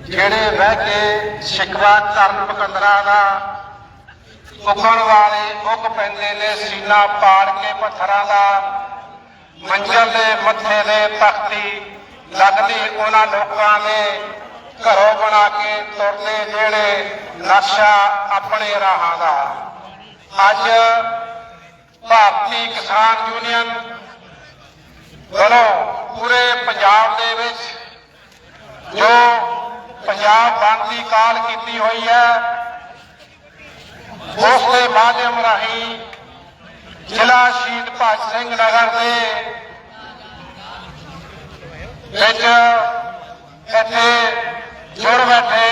ਜਿਹੜੇ ਬਹਿ ਕੇ ਸ਼ਿਕਵਾ ਕਰਨ ਪਕੰਦਰਾ ਦਾ। ਉਗਣ ਵਾਲੇ ਉਗ ਪੈਂਦੇ ਨੇ ਸੀਨਾ ਪਾੜ ਕੇ ਪੱਥਰਾਂ ਦਾ। ਮੰਜ਼ਲ ਦੇ ਮੱਥੇ ਦੇ ਤਖਤੀ ਲੱਗਦੀ ਉਹਨਾਂ ਲੋਕਾਂ ਦੇ। ਘਰੋਂ ਬਣਾ ਕੇ ਤੁਰਦੇ ਜਿਹੜੇ ਨਕਸ਼ਾ ਆਪਣੇ ਰਾਹਾਂ ਦਾ। ਅੱਜ ਭਾਰਤੀ ਕਿਸਾਨ ਯੂਨੀਅਨ ਵੱਲੋਂ ਪੂਰੇ ਪੰਜਾਬ ਦੇ ਵਿੱਚ ਜੋ ਪੰਜਾਬ ਬੰਦ ਦੀ ਕਾਲ ਕੀਤੀ ਹੋਈ ਹੈ। ਉਸ ਦੇ ਮਾਧਿਅਮ ਰਾਹੀਂ ਜ਼ਿਲ੍ਹਾ ਸ਼ਹੀਦ ਭਗਤ ਸਿੰਘ ਨਗਰ ਦੇ ਵਿੱਚ ਇੱਥੇ ਜੁੜ ਬੈਠੇ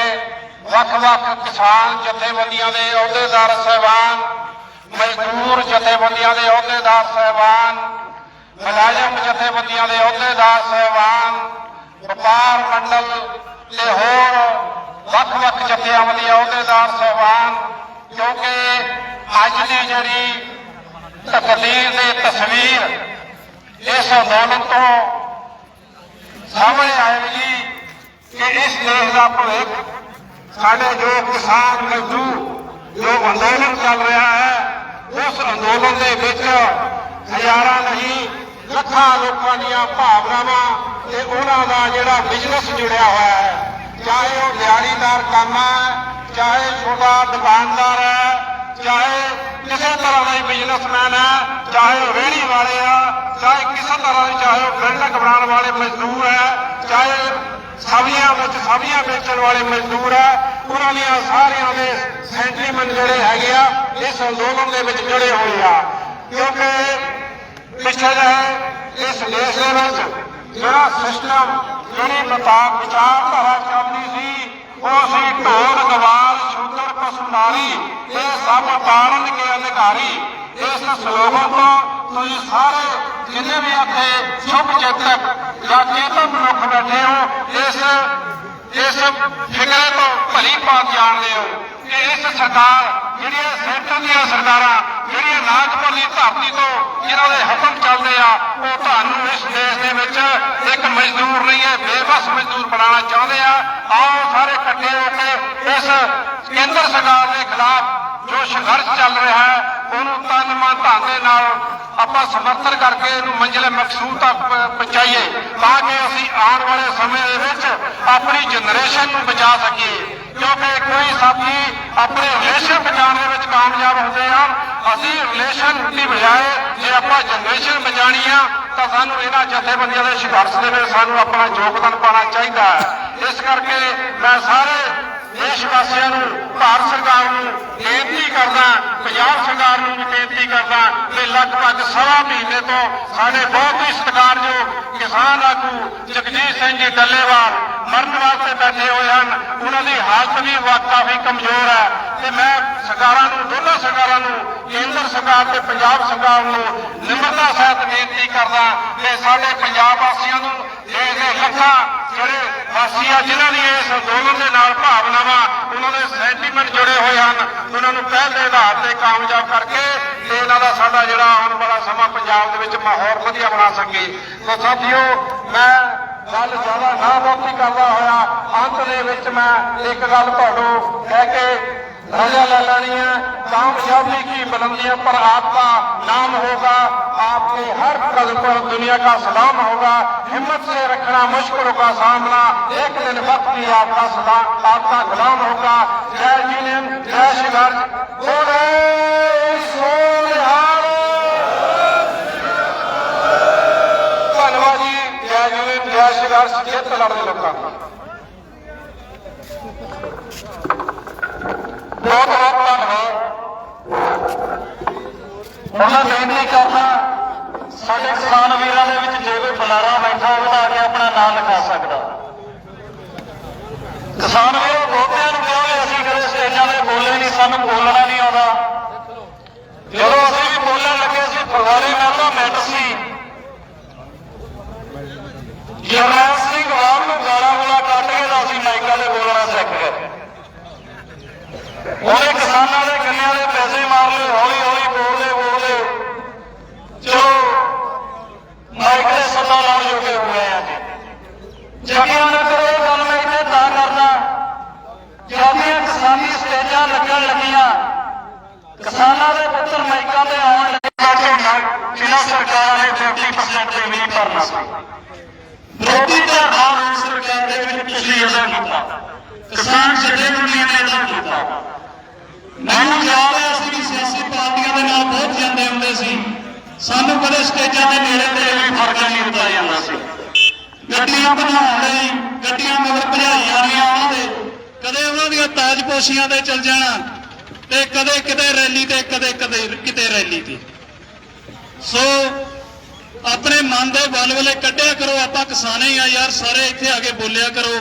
ਵੱਖ-ਵੱਖ ਕਿਸਾਨ ਜਥੇਬੰਦੀਆਂ ਦੇ ਅਹੁਦੇਦਾਰ ਸਹਿਬਾਨ, ਮਜ਼ਦੂਰ ਜਥੇਬੰਦੀਆਂ ਦੇ ਅਹੁਦੇਦਾਰ ਸਹਿਬਾਨ, ਮੁਲਾਜ਼ਮ ਜਥੇਬੰਦੀਆਂ ਦੇ ਅਹੁਦੇਦਾਰ ਸਹਿਬਾਨ, ਵਪਾਰ ਮੰਡਲ ਤੇ ਹੋਰ ਵੱਖ-ਵੱਖ ਜਥੇਬੰਦੀਆਂ ਦੇ ਅਹੁਦੇਦਾਰ ਸਹਿਬਾਨ ਕਿਉਂਕਿ ਅੱਜ ਦੀ ਜਿਹੜੀ ਤਕਦੀਰ ਦੀ ਤਸਵੀਰ ਇਸ ਅੰਦੋਲਨ ਤੋਂ ਸਾਹਮਣੇ ਆਏਗੀ ਕਿ ਇਸ ਦੇਸ਼ ਦਾ ਭਵਿੱਖ ਸਾਡੇ ਜੋ ਕਿਸਾਨ ਮਜ਼ਦੂਰ ਜੋ ਅੰਦੋਲਨ ਚੱਲ ਰਿਹਾ ਹੈ, ਉਸ ਅੰਦੋਲਨ ਦੇ ਵਿੱਚ ਹਜ਼ਾਰਾਂ ਨਹੀਂ ਲੱਖਾਂ ਲੋਕਾਂ ਦੀਆਂ ਭਾਵਨਾਵਾਂ ਤੇ ਉਹਨਾਂ ਦਾ ਜਿਹੜਾ ਬਿਜ਼ਨਸ ਜੁੜਿਆ ਹੋਇਆ ਹੈ, ਚਾਹੇ ਉਹ ਦਿਹਾੜੀਦਾਰ ਕੰਮ ਹੈ, ਚਾਹੇ ਛੋਟਾ ਦੁਕਾਨਦਾਰ ਹੈ, ਚਾਹੇ ਕਿਸੇ ਤਰ੍ਹਾਂ ਦਾ ਬਿਜ਼ਨਸਮੈਨ ਹੈ, ਚਾਹੇ ਉਹ ਰੇਹੜੀ ਵਾਲੇ ਆ, ਚਾਹੇ ਕਿਸੇ ਤਰ੍ਹਾਂ ਦੀ, ਚਾਹੇ ਉਹ ਬਿਲਡਿੰਗ ਬਣਾਉਣ ਵਾਲੇ ਮਜ਼ਦੂਰ ਹੈ, ਚਾਹੇ ਸਬਜ਼ੀਆਂ ਵਿੱਚ ਸਬਜ਼ੀਆਂ ਵੇਚਣ ਵਾਲੇ ਮਜ਼ਦੂਰ ਹੈ, ਉਹਨਾਂ ਦੀਆਂ ਸਾਰਿਆਂ ਦੇ ਸੈਂਟੀਮੈਂਟ ਜਿਹੜੇ ਹੈਗੇ ਆ, ਇਸ ਅੰਦੋਲਨ ਦੇ ਵਿੱਚ ਜੁੜੇ ਹੋਏ ਆ। ਕਿਉਂਕਿ ਪਿੱਛੇ ਜਿਹੇ ਇਸ ਦੇਸ਼ ਦੇ ਵਿੱਚ ਜਿਹੜਾ ਸਿਸਟਮ, ਜਿਹੜੀ ਬਤਾ ਵਿਚਾਰਧਾਰਾ ਚੱਲਦੀ ਸੀ, ਉਹ ਸੀ ਢੋਲ ਗਵਾਲ ਸ਼ੂਦਰ ਪਸੁਨਾਰੀ ਇਹ ਸਭ ਤਾਰਨ ਕੇ ਅਧਿਕਾਰੀ। ਇਸ ਸਲੋਗਨ ਤੋਂ ਤੁਸੀਂ ਸਾਰੇ ਜਿੰਨੇ ਵੀ ਇੱਥੇ ਸ਼ੁਭ ਚੇਤਕ ਜਾਂ ਚੇਤਨ ਮਨੁੱਖ ਬੈਠੇ ਹੋ, ਇਸ ਇਸ ਫਿਕਰੇ ਤੋਂ ਭਲੀ ਬਾਤ ਜਾਣਦੇ ਹੋ। ਕਿ ਇਸ ਸਰਕਾਰ ਜਿਹੜੀਆਂ ਸੈਂਟਰ ਦੀਆਂ ਸਰਕਾਰਾਂ, ਜਿਹੜੀਆਂ ਨਾਗਪੁਰਲੀ ਧਰਤੀ ਤੋਂ ਜਿਨ੍ਹਾਂ ਦੇ ਹੁਕਮ ਚੱਲਦੇ ਆ, ਉਹ ਤੁਹਾਨੂੰ ਇਸ ਦੇਸ਼ ਦੇ ਵਿੱਚ ਇੱਕ ਮਜ਼ਦੂਰ ਨਹੀਂ ਹੈ, ਬੇਬਸ ਮਜ਼ਦੂਰ ਬਣਾਉਣਾ ਚਾਹੁੰਦੇ ਆ। ਆਓ ਸਾਰੇ ਇਕੱਠੇ ਹੋ ਕੇ ਇਸ ਕੇਂਦਰ ਸਰਕਾਰ ਦੇ ਖਿਲਾਫ ਜੋ ਸੰਘਰਸ਼ ਚੱਲ ਰਿਹਾ ਹੈ, ਉਹਨੂੰ ਤਨ ਮਨ ਧਨ ਨਾਲ ਆਪਾਂ ਸਮਰਥਨ ਕਰਕੇ ਇਹਨੂੰ ਮੰਜ਼ਿਲ ਮਕਸੂਦ ਤੱਕ ਪਹੁੰਚਾਈਏ, ਤਾਂ ਕਿ ਅਸੀਂ ਆਉਣ ਵਾਲੇ ਸਮੇਂ ਦੇ ਵਿੱਚ ਆਪਣੀ ਜਨਰੇਸ਼ਨ ਨੂੰ ਬਚਾ ਸਕੀਏ। ਕਿਉਂਕਿ ਕੋਈ ਸਾਥੀ ਆਪਣੇ ਰਿਲੇਸ਼ਨ ਬਚਾਉਣ ਦੇ ਵਿੱਚ ਕਾਮਯਾਬ ਹੁੰਦੇ ਹਨ ਅਸੀਂ ਰਿਲੇਸ਼ਨ ਦੀ ਬਜਾਏ ਜੇ ਆਪਾਂ ਜਨਰੇਸ਼ਨ ਬਚਾਣੀ ਆ, ਤਾਂ ਸਾਨੂੰ ਇਹਨਾਂ ਜਥੇਬੰਦੀਆਂ ਦੇ ਸੰਘਰਸ਼ ਦੇ ਵਿੱਚ ਸਾਨੂੰ ਆਪਣਾ ਯੋਗਦਾਨ ਪਾਉਣਾ ਚਾਹੀਦਾ ਹੈ। ਇਸ ਕਰਕੇ ਮੈਂ ਸਾਰੇ ਦੇਸ਼ ਵਾਸੀਆਂ ਨੂੰ ਭਾਰਤ ਸਰਕਾਰ ਨੂੰ ਬੇਨਤੀ ਕਰਦਾ, ਪੰਜਾਬ ਸਰਕਾਰ ਨੂੰ ਵੀ ਬੇਨਤੀ ਕਰਦਾ ਕਿ ਲਗਭਗ ਸਵਾ ਮਹੀਨੇ ਤੋਂ ਸਾਡੇ ਬਹੁਤ ਹੀ ਸਤਿਕਾਰਯੋਗ ਕਿਸਾਨ ਆਗੂ ਜਗਜੀਤ ਸਿੰਘ ਜੀ ਡੱਲੇਵਾਲ ਮਰਨ ਵਾਸਤੇ ਬੈਠੇ ਹੋਏ ਹਨ। ਉਹਨਾਂ ਦੀ ਹਾਲਤ ਵੀ ਕਾਫੀ ਕਮਜ਼ੋਰ ਹੈ ਤੇ ਮੈਂ ਸਰਕਾਰਾਂ ਨੂੰ, ਦੋਨਾਂ ਸਰਕਾਰਾਂ ਨੂੰ, ਕੇਂਦਰ ਸਰਕਾਰ ਤੇ ਪੰਜਾਬ ਸਰਕਾਰ ਨੂੰ ਨਿਮਰਤਾ ਸਹਿਤ ਬੇਨਤੀ ਕਰਦਾ ਕਿ ਸਾਡੇ ਪੰਜਾਬ ਵਾਸੀਆਂ ਨੂੰ ਦੇਸ਼ ਦੇ ਲੱਖਾਂ ਜਿਹੜੇ ਵਾਸੀ ਆ, ਜਿਨ੍ਹਾਂ ਦੀ ਇਸ ਅੰਦੋਲਨ ਦੇ ਨਾਲ ਭਾਵਨਾਵਾਂ, ਉਹਨਾਂ ਦੇ ਸੈਂਟੀਮੈਂਟ ਜੁੜੇ ਹੋਏ ਹਨ। ਉਹਨਾਂ ਨੂੰ ਪਹਿਲ ਦੇ ਆਧਾਰ ਤੇ ਕਾਮਯਾਬ ਕਰਕੇ ਤੇ ਇਹਨਾਂ ਦਾ ਸਾਡਾ ਜਿਹੜਾ ਆਉਣ ਵਾਲਾ ਸਮਾਂ ਪੰਜਾਬ ਦੇ ਵਿੱਚ ਮਾਹੌਲ ਵਧੀਆ ਬਣਾ ਸਕੇ। ਸੋ ਸਾਥੀਓ, ਮੈਂ ਗੱਲ ਜ਼ਿਆਦਾ ਨਾ ਬਹੁਤੀ ਕਰਦਾ ਹੋਇਆ। ਅੰਤ ਦੇ ਵਿੱਚ ਮੈਂ ਇੱਕ ਗੱਲ ਤੁਹਾਨੂੰ ਕਹਿ ਕੇ رضا لالانیہ کامیابی کی بلندیوں پر آپ کا نام ہوگا۔ آپ کے ہر قد پر دنیا کا سلام ہوگا۔ ہمت سے رکھنا، مشکلوں کا سامنا۔ ایک دن وقت بھی آپ کا سلام آپ کا غلام ہوگا۔ جائے یونین جائے شکر بولے ਧੰਨਵਾਦ ਜੀ ਜੈ ਜੁਨੀ ਜੈ ਸ਼ਿਕਾਰ ਸਿੱਖਿਅਤ ਬਹੁਤ ਬਹੁਤ ਧੰਨਵਾਦ ਹੁਣ ਮੈਂ ਬੇਨਤੀ ਕਰਦਾ ਸਾਡੇ ਕਿਸਾਨ ਵੀਰਾਂ ਦੇ ਵਿੱਚ ਜੇ ਕੋਈ ਬੁਲਾਰਾ ਬੈਠਾ ਹੋਵੇ ਤਾਂ ਆ ਕੇ ਆਪਣਾ ਨਾਮ ਲਿਖਾ ਸਕਦਾ। ਕਿਸਾਨ ਵੀਰੋ, ਬਹੁਤਿਆਂ ਨੂੰ ਕਿਹਾ ਵੀ ਅਸੀਂ ਕਦੇ ਸਟੇਜਾਂ ਤੇ ਬੋਲੇ ਨਹੀਂ ਸਾਨੂੰ ਬੋਲਣਾ ਨਹੀਂ ਆਉਂਦਾ ਜਦੋਂ ਅਸੀਂ ਵੀ ਬੋਲਣ ਲੱਗੇ ਸੀ ਫਗਵਾੜੇ ਨਾਲ ਦਾ ਮੈਟਰ ਸੀ ਜਰਨੈਲ ਸਿੰਘ ਵਾਲ ਨੂੰ ਗਾਲਾਂ ਗੋਲਾ ਕੱਢ ਕੇ ਤਾਂ ਅਸੀਂ ਮਾਈਕਾਂ ਤੇ ਬੋਲਣਾ ਸਿੱਖ ਗਏ ਉਹਨੇ ਕਿਸਾਨਾਂ ਦੇ ਗੰਨਿਆਂ ਦੇ ਪੈਸੇ ਮਾਰ ਲਏ, ਹੌਲੀ ਹੌਲੀ ਬੋਲਦੇ ਬੋਲਦੇ ਚਲੋ, ਮਾਈਕ ਦੇ ਸੱਦਾ ਲਾਉਣ ਜੋਗੇ ਹੋ ਆ ਜੀ। ਜਗਿਆ ਨਾ ਕਰੋ ਗੱਲ ਮੈਂ ਇੱਥੇ ਤਾਂ ਕਰਦਾ ਜਿਹੜੀਆਂ ਕਿਸਾਨੀ ਸਟੇਜਾਂ ਲੱਗਣ ਲੱਗੀਆਂ। ਕਿਸਾਨਾਂ ਦੇ ਪੁੱਤਰ ਮਾਈਕਾਂ ਤੇ ਆਉਣ ਲੱਗੇ ਝੋਨਾ ਇਹਨਾਂ ਸਰਕਾਰਾਂ ਨੇ 50% ਤੇ ਵੀ ਭਰਨਾ ਸੀ। ਵਿਰੋਧੀ ਧਿਰਾਂ ਨੂੰ ਸਰਕਾਰ ਦੇ ਵਿੱਚ ਤੁਸੀਂ ਅਦਾ ਕੀਤਾ। ਕਿਸਾਨ ਜਥੇਬੰਦੀਆਂ ਨੇ ਅਦਾ ਕੀਤਾ ਮੈਨੂੰ ਯਾਦ ਹੈ ਅਸੀਂ ਵੀ ਸਿਆਸੀ ਪਾਰਟੀਆਂ ਦੇ ਨਾਲ ਬਹੁਤ ਜਾਂਦੇ ਹੁੰਦੇ ਸੀ। ਸਾਨੂੰ ਕਦੇ ਸਟੇਜਾਂ ਦੇ ਨੇੜੇ ਤੇ ਵੀ ਫ਼ਰਕ ਨਹੀਂ ਦਿੱਤਾ ਜਾਂਦਾ ਸੀ। ਗੱਡੀਆਂ ਬਣਾਉਣ ਲਈ, ਗੱਡੀਆਂ ਮਗਰ ਭਜਾਈ ਜਾਣੀਆਂ ਉਹਨਾਂ ਦੇ। ਕਦੇ ਉਹਨਾਂ ਦੀਆਂ ਤਾਜਪੋਸ਼ੀਆਂ ਤੇ ਚੱਲ ਜਾਣਾ ਤੇ ਕਦੇ ਕਿਤੇ ਰੈਲੀ ਤੇ, ਕਦੇ ਕਦੇ ਕਿਤੇ ਰੈਲੀ ਤੇ। ਸੋ ਆਪਣੇ ਮਨ ਦੇ ਬਲ ਬਲਵਲੇ ਕੱਢਿਆ ਕਰੋ, ਆਪਾਂ ਕਿਸਾਨੇ ਹੀ ਆ ਯਾਰ, ਸਾਰੇ ਇੱਥੇ ਆ ਕੇ ਬੋਲਿਆ ਕਰੋ।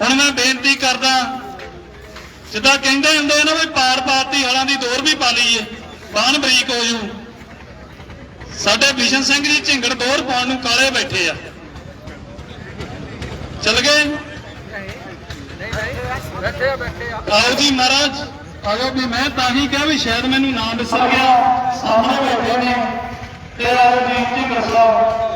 ਹੁਣ ਮੈਂ ਬੇਨਤੀ ਕਰਦਾ ਜਿੱਦਾਂ ਕਹਿੰਦੇ ਹੁੰਦੇ ਆ ਨਾ ਵੀ ਪਾਰ ਪਾਤੀ ਹਲਾਂ ਦੀ ਦੌਰ ਵੀ ਪਾ ਲਈਏ ਬਾਣ ਬਰੀਕ ਹੋ ਜੂ ਸਾਡੇ ਬਿਸ਼ਨ ਸਿੰਘ ਜੀ ਝਿੰਗੜ ਦੌਰ ਪਾਉਣ ਨੂੰ ਕਾਲੇ ਬੈਠੇ ਆ। ਚਲ ਗਏ? ਬੈਠੇ ਆ ਬੈਠੇ ਆ ਆਓ ਜੀ ਮਹਾਰਾਜ ਆਜੋ ਵੀ ਮੈਂ ਤਾਂ ਹੀ ਕਿਹਾ ਵੀ ਸ਼ਾਇਦ ਮੈਨੂੰ ਨਾਮ ਵਿਸਰ ਗਿਆ। ਸਾਹਮਣੇ ਬੈਠੇ ਨੇ ਤੇ ਆਓ ਜੀ ਝਿੰਗੜ ਸਾਹਿਬ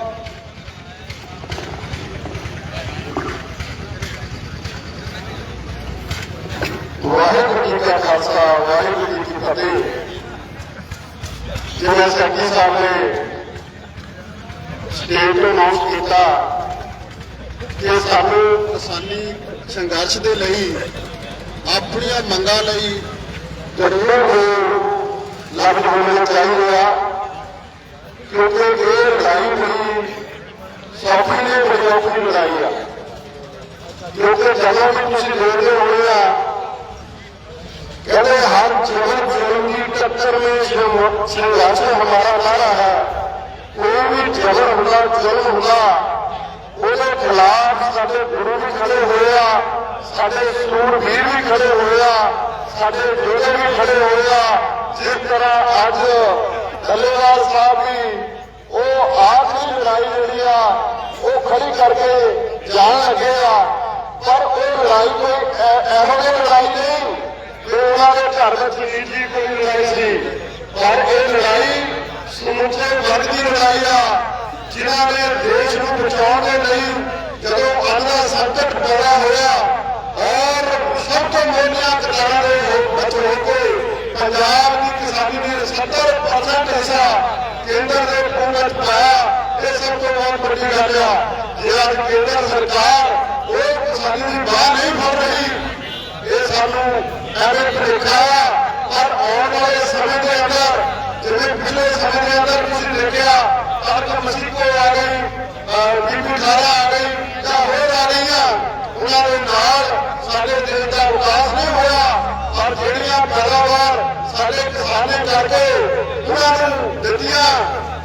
ਵਾਹਿਗੁਰੂ ਜੀ ਕਾ ਖਾਲਸਾ ਵਾਹਿਗੁਰੂ ਜੀ ਕੀ ਫਤਿਹ ਜਿਵੇਂ ਸੈਕਟਰੀ ਸਾਹਿਬ ਨੇ ਸਟੇਟ ਨੂੰ ਅਨਾਉਂਸ ਕੀਤਾ ਕਿ ਸਾਨੂੰ ਕਿਸਾਨੀ ਸੰਘਰਸ਼ ਦੇ ਲਈ ਆਪਣੀਆਂ ਮੰਗਾਂ ਲਈ ਜਰੂਰ ਲਫ਼ਜ਼ ਹੋਣੇ ਚਾਹੀਦੇ ਆ ਕਿਉਂਕਿ ਇਹ ਲੜਾਈ ਬੜੀ ਸੌਖੀ ਨਹੀਂ ਬੜੀ ਔਖੀ ਲੜਾਈ ਆ। ਕਿਉਂਕਿ ਜਦੋਂ ਵੀ ਤੁਸੀਂ ਦੇਖਦੇ ਹੋਣੇ ਆ कहते हर जबर जुल्म की टक्कर में जो संघर्ष हमारा नारा है कोई भी जबर हुआ जुल्म हुआ ਉਹਦੇ ਖਿਲਾਫ ਸਾਡੇ ਗੁਰੂ ਵੀ ਖੜੇ ਹੋਏ ਆ ਸਾਡੇ ਸੂਰਬੀਰ ਵੀ ਖੜੇ ਹੋਏ ਆ ਸਾਡੇ ਯੋਧੇ ਵੀ ਖੜੇ ਹੋਏ ਆ ਜਿਸ ਤਰ੍ਹਾਂ ਅੱਜ ਡੱਲੇਵਾਲ ਸਾਹਿਬ ਵੀ ਉਹ ਆਖਰੀ ਲੜਾਈ ਜਿਹੜੀ ਆ ਉਹ ਖੜੀ ਕਰਕੇ ਜਾਣ ਲੱਗੇ ਆ ਪਰ ਉਹ ਲੜਾਈ ਕੋਈ ਐ- ਇਹੋ ਜਿਹੀ ਲੜਾਈ ਨਹੀਂ ਕਿ ਉਹਨਾਂ ਦੇ ਘਰ ਵਿੱਚ ਈਦ ਦੀ ਕੋਈ ਲੜਾਈ ਸੀ? ਪਰ ਇਹ ਲੜਾਈ ਸਮੁੱਚੇ ਵਰਗ ਦੀ ਲੜਾਈ ਆ, ਜਿਨ੍ਹਾਂ ਨੇ ਦੇਸ਼ ਨੂੰ ਬਚਾਉਣ ਦੇ ਲਈ ਜਦੋਂ ਅੰਨਾ ਸੰਕਟ ਪੈਦਾ ਹੋਇਆ ਔਰ ਸਭ ਤੋਂ ਮੋਟੀਆਂ ਕਿਸਾਨਾਂ ਦੇ ਵਿੱਚ ਹੋ ਕੇ ਪੰਜਾਬ ਦੀ ਕਿਸਾਨੀ ਨੇ 70% ਹਿੱਸਾ ਕੇਂਦਰ ਦੇ ਪੂੰਜ ਵਿੱਚ ਪਾਇਆ, ਇਹ ਸਭ ਤੋਂ ਬਹੁਤ ਵੱਡੀ ਗੱਲ ਆ। ਜੇ ਅੱਜ ਕੇਂਦਰ ਸਰਕਾਰ ਉਹ ਕਿਸਾਨੀ ਦੀ ਬਾਹ ਨਹੀਂ ਫੜ ਰਹੀ, ਇਹ ਸਾਨੂੰ ਐਵੇਂ ਭੁਲੇਖਾ ਆ ਆਉਣ ਵਾਲੇ ਸਮੇਂ ਦੇ ਅੰਦਰ, ਜਿਵੇਂ ਪਿਛਲੇ ਸਮੇਂ ਦੇ ਅੰਦਰ ਤੁਸੀਂ ਦੇਖਿਆ ਤਰਕ ਮਸੀਕੋ ਆ ਗਈ ਬੀਬੀ ਖਾਰਾ ਆ ਗਈ, ਜਾਂ ਹੋਰ ਆ ਗਈਆਂ, ਉਹਨਾਂ ਦੇ ਨਾਲ ਸਾਡੇ ਦੇਸ਼ ਦਾ ਵਿਕਾਸ ਨਹੀਂ ਹੋਇਆ, ਪਰ ਜਿਹੜੀਆਂ ਪੈਦਾਵਾਰ ਸਾਡੇ ਕਿਸਾਨੇ ਕਰਕੇ ਉਹਨਾਂ ਨੂੰ ਦਿੱਤੀਆਂ,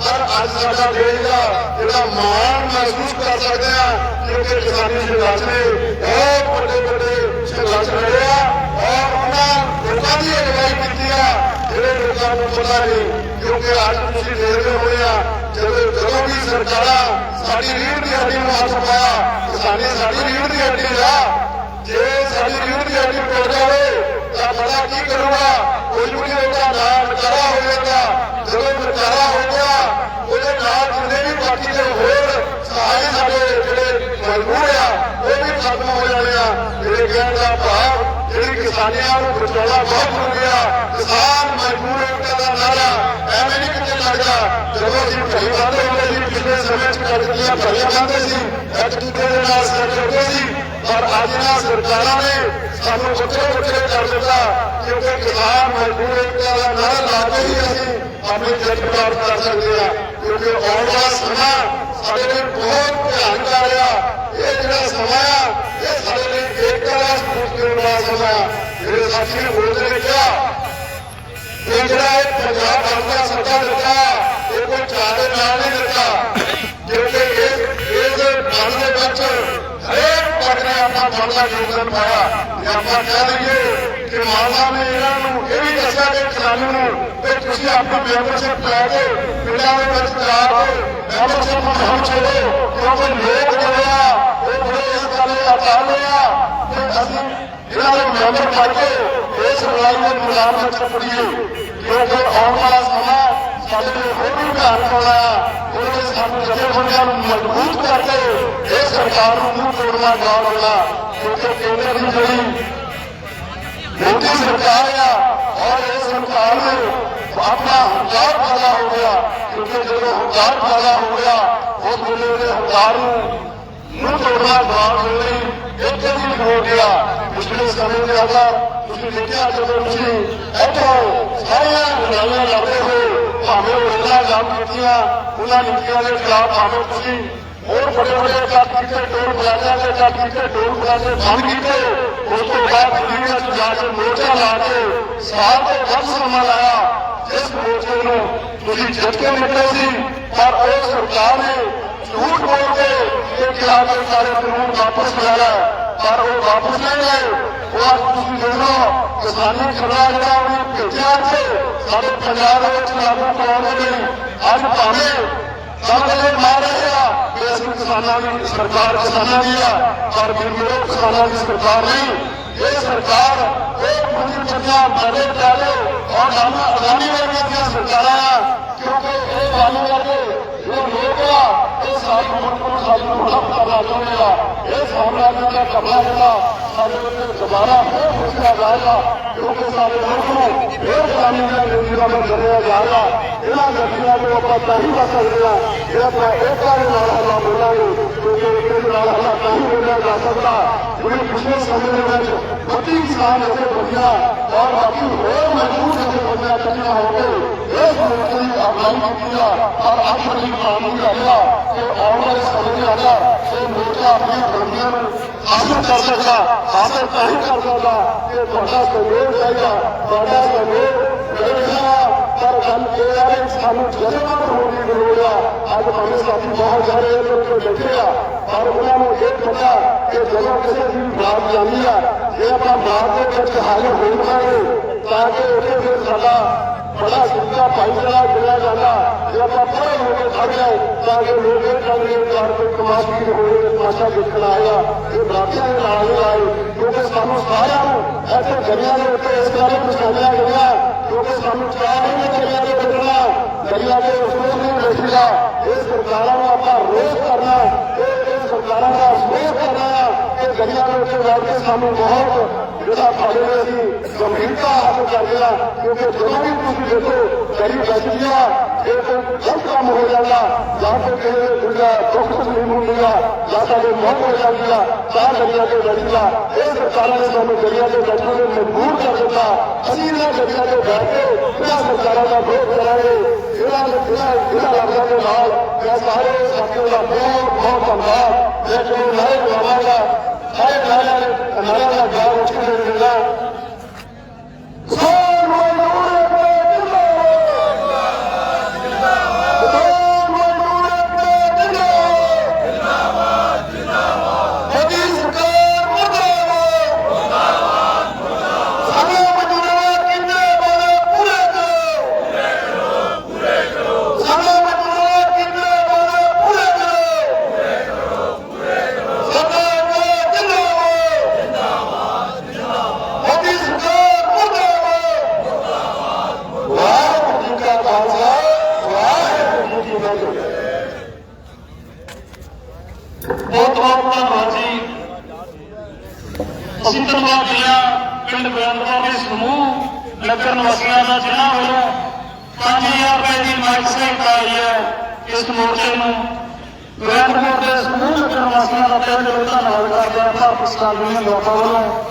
ਪਰ ਅੱਜ ਸਾਡਾ ਦੇਸ਼ ਦਾ ਜਿਹੜਾ ਮਾਣ ਮਹਿਸੂਸ ਕਰ ਸਕਦੇ ਆ ਕਿਉਂਕਿ ਕਿਸਾਨੀ ਸੰਘਰਸ਼ ਨੇ ਬਹੁਤ ਵੱਡੇ ਵੱਡੇ ਸੰਘਰਸ਼ ਲੜੇ ਆ ਔਰ ਉਹਨਾਂ ਲੋਕਾਂ ਦੀ ਅਗਵਾਈ ਕੀਤੀ ਆ ਜਿਹੜੇ ਲੋਕਾਂ ਨੂੰ ਪਤਾ ਨਹੀਂ ਕਿਉਂਕਿ ਅੱਜ ਤੁਸੀਂ ਦੇਖਦੇ ਹੋਏ ਆ ਜਦੋਂ ਜਦੋਂ ਵੀ ਸਰਕਾਰਾਂ ਸਾਡੀ ਰੀੜ ਦੀ ਹੱਡੀ ਨੂੰ ਹੱਥ ਪਾਇਆ ਕਿਸਾਨੀ ਸਾਡੀ ਰੀੜ ਦੀ ਹੱਡੀ ਆ ਜੇ ਸਾਡੀ ਰੀੜ ਦੀ ਹੱਡੀ ਟੁੱਟ ਜਾਵੇ ਤਾਂ ਬੜਾ ਕੀ ਕਰੂਗਾ ਕੋਈ ਵੀ ਉਹਦਾ ਨਾਮ ਨਕਾਰਾ ਹੋਵੇਗਾ ਜਦੋਂ ਨਕਾਰਾ ਹੋ ਗਿਆ ਉਹਦੇ ਨਾਲ ਜਿੰਨੇ ਵੀ ਬਾਕੀ ਦੇ ਹੋਰ ਸਹਾਇ ਸਾਡੇ ਜਿਹੜੇ ਮਜਬੂਰ ਆ ਉਹ ਵੀ ਖਤਮ ਹੋ ਜਾਣੇ ਆ ਮੇਰੇ ਕਹਿਣ ਦਾ ਭਾਵ ਜਿਹੜੀ ਕਿਸਾਨੀਆਂ ਨੂੰ ਬਚਾਉਣਾ ਬਹੁਤ ਜ਼ਰੂਰੀ ਆ ਕਿਸਾਨ ਮਜਬੂਰ ਏਕਤਾ ਦਾ ਨਾਰਾ ਐਵੇਂ ਨਹੀਂ ਕਿਤੇ ਲੱਗਦਾ। ਜਦੋਂ ਅਸੀਂ ਢਾਈ ਬੰਦੇ ਹੁੰਦੇ ਸੀ, ਪਿਛਲੇ ਸਮੇਂ 'ਚ ਕਣਕੀਆਂ ਭਰੀਆਂ ਬੰਦੇ ਸੀ, ਇੱਕ ਦੂਜੇ ਦੇ ਨਾਲ ਸਿਰ ਜੋੜਦੇ ਸੀ। ਪਰ ਅੱਜ ਨਾ ਸਰਕਾਰਾਂ ਨੇ ਸਾਨੂੰ ਵੱਖਰੇ ਵੱਖਰੇ ਕਰ ਦਿੱਤਾ, ਕਿਉਂਕਿ ਕਿਸਾਨ ਮਜ਼ਦੂਰ ਏਕਤਾ ਦਾ ਨਾਰਾ ਲਾ ਕੇ ਹੀ ਅਸੀਂ ਆਪਣੀ ਜਿੱਤ ਪ੍ਰਾਪਤ ਕਰ ਸਕਦੇ ਆ ਕਿਉਂਕਿ ਆਉਣ ਵਾਲਾ ਸਮਾਂ ਸਾਡੇ ਲਈ ਬਹੁਤ ਭਿਆਨਕ ਆ ਰਿਹਾ। ਇਹ ਜਿਹੜਾ ਸਮਾਂ ਆ, ਇਹ ਸਾਡੇ ਲਈ ਏਕਤਾ ਦਾ ਸਬੂਤ ਦੇਣ ਵਾਲਾ ਸਮਾਂ ਆ। ਮੇਰੇ ਸਾਥੀ ਨੇ ਬੋਲ ਨੇ ਕਿਹਾ ਇਹ ਜਿਹੜਾ ਇਹ ਪੰਜਾਬ ਬਣਦਾ ਸੱਚਾ ਦਿੱਤਾ, ਇਹ ਕੋਈ ਚਾਰੇ ਨਾਲ ਨਹੀਂ ਦਿੱਤਾ। ਕਿਉਂਕਿ ਇਹ ਇਸ ਮਨ ਦੇ ਵਿੱਚ ਹਰੇਕ ਵਰਗ ਨੇ ਆਪਣਾ ਬਣਦਾ ਯੋਗਦਾਨ ਪਾਇਆ। ਜੇ ਆਪਾਂ ਕਹਿ ਦਈਏ ਕਿ ਮਾਲਾ ਨੇ ਇਹਨਾਂ ਨੂੰ ਇਹ ਵੀ ਦੱਸਿਆ ਕਿ ਕਿਸਾਨਾਂ ਨੂੰ ਤੇ ਤੁਸੀਂ ਆਪਣੀ ਮੈਂਬਰਸ਼ਿਪ ਲੈ ਕੇ ਪਿੰਡਾਂ ਦੇ ਵਿੱਚ ਜਾ ਕੇ ਮੈਂਬਰਸ਼ਿਪ ਮੁਹਿੰਮ ਛੇੜੋ ਕਿਉਂਕਿ ਲੋਕ ਜਿਹੜੇ ਆ, ਉਹ ਬੜੇ ਇਸ ਗੱਲ ਦਾ ਚਾਹੁੰਦੇ ਆ ਕਿ ਅਸੀਂ ਇਹਨਾਂ ਦੇ ਮੈਂਬਰ ਬਣ ਕੇ ਇਸ ਲੜਾਈ ਦੇ ਮੈਦਾਨ ਵਿੱਚ ਪੜੀਏ ਕਿਉਂਕਿ ਆਉਣ ਵਾਲਾ ਸਮਾਂ ਸਾਡੇ ਹੋਰ ਵੀ ਘਰ ਪਾਉਣਾ ਉਹਦੇ ਸਾਨੂੰ ਜਥੇਬੰਦੀਆਂ ਨੂੰ ਮਜ਼ਬੂਤ ਕਰਕੇ ਇਹ ਸਰਕਾਰ ਨੂੰ ਮੂੰਹ ਤੋੜਨਾ, ਗਾਲ ਹੋਣਾ ਕਿਉਂਕਿ ਕੇਂਦਰ ਦੀ ਜਿਹੜੀ ਮੋਦੀ ਸਰਕਾਰ ਆ, ਔਰ ਇਹ ਸਰਕਾਰ ਨੇ ਆਪਣਾ ਹੰਕਾਰ ਪੈਦਾ ਹੋ ਗਿਆ, ਕਿਉਂਕਿ ਜਦੋਂ ਹੰਕਾਰ ਪੈਦਾ ਹੋ ਗਿਆ ਉਸ ਵੇਲੇ ਉਹਦੇ ਹੰਕਾਰ ਨੂੰ ਮੂੰਹ ਤੋੜਨਾ, ਗਾਲ ਹੋ ਗਈ ਇੱਕ ਵੀ ਹੋ ਗਿਆ। ਪਿਛਲੇ ਸਮੇਂ ਦੇ ਅੰਦਰ ਤੁਸੀਂ ਦੇਖਿਆ ਜਦੋਂ ਤੁਸੀਂ ਇੱਥੋਂ ਸਾਰੀਆਂ ਲੜਾਈਆਂ ਲੜਦੇ ਹੋ ਭਾਵੇਂ ਉਹ ਰੇਲਾਂ ਜਾਮ ਕੀਤੀਆਂ, ਉਹਨਾਂ ਨੀਤੀਆਂ ਦੇ ਖਿਲਾਫ ਭਾਵੇਂ ਤੁਸੀਂ ਹੋਰ ਬੜੇ ਬੜੇ ਕੱਟ ਕੀਤੇ ਟੋਲ ਪਲਾਜ਼ਾ ਦੇ ਕੱਟ ਕੀਤੇ ਟੋਲ ਪਲਾਜ਼ੇ ਬੰਦ ਕੀਤੇ, ਉਸ ਤੋਂ ਬਾਅਦ ਦਿੱਲੀ ਵਿੱਚ ਜਾ ਕੇ ਮੋਰਚਾ ਲਾ ਕੇ ਸਾਲ ਤੋਂ ਵੱਧ ਸਮਾਂ ਲਾਇਆ ਇਸ ਮੋਰਚੇ ਨੂੰ ਤੁਸੀਂ ਜਿੱਤ ਕੇ ਨਿਕਲੇ ਸੀ, ਪਰ ਉਹ ਸਰਕਾਰ ਨੇ ਝੂਠ ਬੋਲ ਕੇ ਇਹ ਕਿਹਾ ਕਿ ਸਾਰੇ ਕਾਨੂੰਨ ਵਾਪਸ ਲੈ ਪਰ ਉਹ ਵਾਪਸ ਨਹੀਂ ਲਏ। ਉਹ ਅੱਜ ਤੁਸੀਂ ਦੇਖ ਲਓ ਕਿਸਾਨੀ ਖੜਾ ਜਿਹੜਾ ਉਹਨੇ ਭੇਜਿਆ ਇੱਥੇ ਸਾਡੇ ਪੰਜਾਬ ਵਿੱਚ ਲਾਗੂ ਕਰਾਉਣ ਦੇ ਲਈ। ਅੱਜ ਭਾਵੇਂ ਸਾਰੇ ਮਾਰ ਰਹੇ ਆ ਕਿ ਅਸੀਂ ਕਿਸਾਨਾਂ ਦੀ ਸਰਕਾਰ ਕਿਸਾਨਾਂ ਦੀ ਆ, ਪਰ ਫਿਰ ਮੇਰੇ ਕਿਸਾਨਾਂ ਦੀ ਸਰਕਾਰ ਨਹੀਂ। ਇਹ ਸਰਕਾਰ ਇਹ ਮੁੰਡੀ ਚੱਲਿਆ ਬੜੇ ਚਾਲੇ ਔਰ ਨਾਮਾ ਅਦਾਨੀ ਵਰਗੀਆਂ ਦੀਆਂ ਸਰਕਾਰਾਂ ਕਿਉਂਕਿ ਇਹ ਵਾਲੇ ਵਰਗੇ ਜੋ ਲੋਕ ਆ ਸਾਡੀ ਮੁਲਕ ਨੂੰ ਸਾਡੀ ਨੂੰ ਕਰਨਾ ਚਾਹੁੰਦੇ ਆ ਇਹ ਸਾਮਰਾਜ ਦਾ ਕਮਰਾ ਜਿਹੜਾ ਸਾਡੇ ਉੱਤੇ ਦੁਬਾਰਾ ਫੇਰ ਫੁੱਸਿਆ ਜਾਏਗਾ ਕਿਉਂਕਿ ਸਾਡੇ ਮੁਲਕ ਨੂੰ ਫੇਰ ਗੁਲਾਮੀ ਦੀਆਂ ਜ਼ੰਜੀਰਾਂ ਵਿੱਚ ਜਰਿਆ ਜਾਏਗਾ ਇਹਨਾਂ ਗੱਡੀਆਂ ਨੂੰ ਆਪਾਂ ਤਾਂ ਹੀ ਬਚ ਸਕਦੇ ਆ ਜੇ ਆਪਾਂ ਏਕਤਾ ਦੇ ਨਾਲ ਹੱਲਾ ਬੋਲਾਂਗੇ ਕਿਉਂਕਿ ਏਕਤਾ ਦੇ ਨਾਲ ਹੱਲਾ ਤਾਂ ਹੀ ਬੋਲਿਆ ਜਾ ਸਕਦਾ ਜਿਹੜੀ ਪਿਛਲੇ ਸਮੇਂ ਦੇ ਵਿੱਚ ਵੱਡੀ ਕਿਸਾਨ ਅਤੇ ਬੰਦਿਆ ਔਰ ਬਾਕੀ ਹੋਰ ਮਜ਼ਬੂਤ ਅਤੇ ਬੰਦਿਆ ਇਕੱਠੀਆਂ ਹੋ ਕੇ ਇਸ ਮੁਲਕ ਦੀ ਅਗਵਾਈ ਕੀਤੀ ਆ ਔਰ ਅੱਜ ਬੜੀ ਦੇ ਅੰਦਰ ਆਪਣੀਆਂ ਬੰਦੀਆਂ ਨੂੰ ਹਾਸਲ ਕਰ ਸਕਦਾ ਹਾਸਲ ਤਾਂ ਕਰ ਸਕਦਾ ਕਿ ਤੁਹਾਡਾ ਸਹਿਯੋਗ ਚਾਹੀਦਾ ਤੁਹਾਡਾ ਸਹਿਯੋਗ ਚਾਹੀਦਾ ਪਰ ਗੱਲ ਇਹ ਹੈ ਕਿ ਸਾਨੂੰ ਜਜ਼ਬਾਤ ਹੋਣ ਦੀ ਲੋੜ ਆ। ਅੱਜ ਭਾਵੇਂ ਸਾਥੀ ਬਹੁਤ ਸਾਰੇ ਲੋਕ ਬੈਠੇ ਆ, ਪਰ ਉਹਨਾਂ ਨੂੰ ਇਹ ਪਤਾ ਕਿ ਜਦੋਂ ਕਿਸੇ ਦੀ ਬਾਤ ਜਾਂਦੀ ਆ, ਜੇ ਆਪਾਂ ਬਾਤ ਦੇ ਵਿੱਚ ਹਾਜ਼ਰ ਹੋ ਜਾਵਾਂਗੇ ਤਾਂ ਕਿ ਉੱਥੇ ਫਿਰ ਸਾਡਾ ਬੜਾ ਸਿੱਧਾ ਭਾਈਚਾਰਾ ਜੁੜਿਆ ਜਾਂਦਾ, ਜੇ ਆਪਾਂ ਪਰੇ ਹੋ ਕੇ ਖੜ ਜਾਏ, ਤਾਂ ਕਿ ਲੋਕ ਇਹ ਕਹਿੰਦੇ ਯਾਰ ਕੋਈ ਕਮਾਸੀ ਹੋਏ ਤਮਾਸ਼ਾ ਦੇਖਣ ਆਇਆ ਇਹ ਬਰਾਤੀਆਂ ਦੇ ਨਾਲ ਨਹੀਂ ਆਏ, ਕਿਉਂਕਿ ਸਾਨੂੰ ਸਾਰਿਆਂ ਨੂੰ ਇੱਥੇ ਦਰਿਆ ਦੇ ਉੱਤੇ ਇਸ ਗੱਲ ਨੂੰ ਪਛਾਣਿਆ ਗਿਆ ਕਿਉਂਕਿ ਸਾਨੂੰ ਚਾਹ ਨਹੀਂ ਦਰਿਆ ਦੇ ਉੱਤਰਨਾ ਦਰਿਆ ਦੇ ਉੱਤੇ ਨਹੀਂ ਬੈਠੀਦਾ ਇਹ ਸਰਕਾਰਾਂ ਨੂੰ ਆਪਾਂ ਰੋਸ ਕਰਨਾ ਇਹ ਸਰਕਾਰਾਂ ਦਾ ਅਫਸੋਸ ਕਰਨਾ ਆ ਕਿ ਦਰਿਆ ਦੇ ਉੱਤੇ ਬੈਠ ਕੇ ਸਾਨੂੰ ਬਹੁਤ ਜਿਹੜਾ ਸਾਡੇ ਲਈ ਅਸੀਂ ਗੰਭੀਰਤਾ ਹਾਸਲ ਕਰਦੇ ਕਿਉਂਕਿ ਜਦੋਂ ਵੀ ਤੁਸੀਂ ਦੇਖੋ ਦਰੀ ਬਚਦੀ ਇਹ ਕੋਈ ਗਲਤ ਕੰਮ ਹੋ ਜਾਂਦਾ। ਜਾਂ ਕੋਈ ਕਿਸੇ ਦੇ ਦਿਲ ਦੁੱਖ ਤਕਲੀਫ ਹੁੰਦੀ ਆ, ਜਾਂ ਸਾਡੇ ਮੌਤ ਹੋ ਜਾਂਦੀ ਤਾਂ ਦਰਿਆ ਤੇ ਬੈਠੀ ਇਹ ਸਰਕਾਰਾਂ ਨੇ ਸਾਨੂੰ ਦਰਿਆ ਤੇ ਬੈਠਣ ਨੂੰ ਮਜਬੂਰ ਕਰ ਦਿੱਤਾ। ਅਸੀਂ ਇਹਨਾਂ ਦਰਿਆ ਤੇ ਬੈਠ ਕੇ ਇਹਨਾਂ ਸਰਕਾਰਾਂ ਦਾ ਵਿਰੋਧ ਕਰਾਂਗੇ। ਇਹਨਾਂ ਇਹਨਾਂ ਇਹਨਾਂ ਲਫ਼ਜ਼ਾਂ ਦੇ ਨਾਲ ਮੈਂ ਸਾਰੇ ਸਾਥੀਆਂ ਦਾ ਬਹੁਤ ਬਹੁਤ ਧੰਨਵਾਦ। ਮੈਂ ਤੁਹਾਨੂੰ ਨਾਰੇ ਲਵਾਵਾਂਗਾ ਸਾਰੇ ਨਾਰਿਆਂ ਦੇ ਨਾਰਿਆਂ ਦਾ ਜਵਾਬ ਉੱਠ ਕੇ ਦੇ ਦਿੰਦਾ ਕਿਸਾਨ ਮਜ਼ਦੂਰ ਏਕਤਾ ਜਿੰਦਾਬਾਦ ਕਿਸਾਨ ਮਜ਼ਦੂਰ ਏਕਤਾ ਜਿੰਦਾਬਾਦ ਮੋਦੀ ਸਰਕਾਰ ਮੁਰਦਾਬਾਦ ਸਾਰੇ ਮਜ਼ਦੂਰਾਂ ਕਿੰਨੇ ਬੋਲੇ ਪੂਰੇ ਕਰੋ ਸਾਰੇ ਮਜ਼ਦੂਰਾਂ ਕਿੰਨੇ ਬੋਲੇ ਪੂਰੇ ਕਰੋ ਸਰਕਾਰ ਜਿੰਦਾਬਾਦ ਮੋਦੀ ਸਰਕਾਰ ਮੁਰਦਾਬਾਦ ਵਾਹਿਗੁਰੂ ਜੀ ਕਾ ਖਾਲਸਾ ਵਾਹਿਗੁਰੂ ਜੀ ਕੀ ਫਤਿਹ ਬਹੁਤ ਬਹੁਤ ਧੰਨਵਾਦ ਜੀ ਅਸੀਂ ਧੰਨਵਾਦ ਦਿਆ ਪਿੰਡ ਗੋਇੰਦਪੁਰ ਦੇ ਸਮੂਹ ਨਗਰ ਨਿਵਾਸੀਆਂ ਦਾ ਜਿਨ੍ਹਾਂ ਵੱਲੋਂ 5000 ਰੁਪਏ ਦੀ ਮਾਈਕ ਸਹਾਇਤਾ ਆਈ ਹੈ ਇਸ ਮੋਰਚੇ ਨੂੰ ਗੋਇੰਦਪੁਰ ਦੇ ਸਮੂਹ ਨਗਰ ਨਿਵਾਸੀਆਂ ਦਾ ਤਹਿ ਦਿਲੋਂ ਧੰਨਵਾਦ ਕਰਦੇ ਹਾਂ ਭਾਰਤ ਸਰਕਾਰ ਦੀ ਲੋਕਾਂ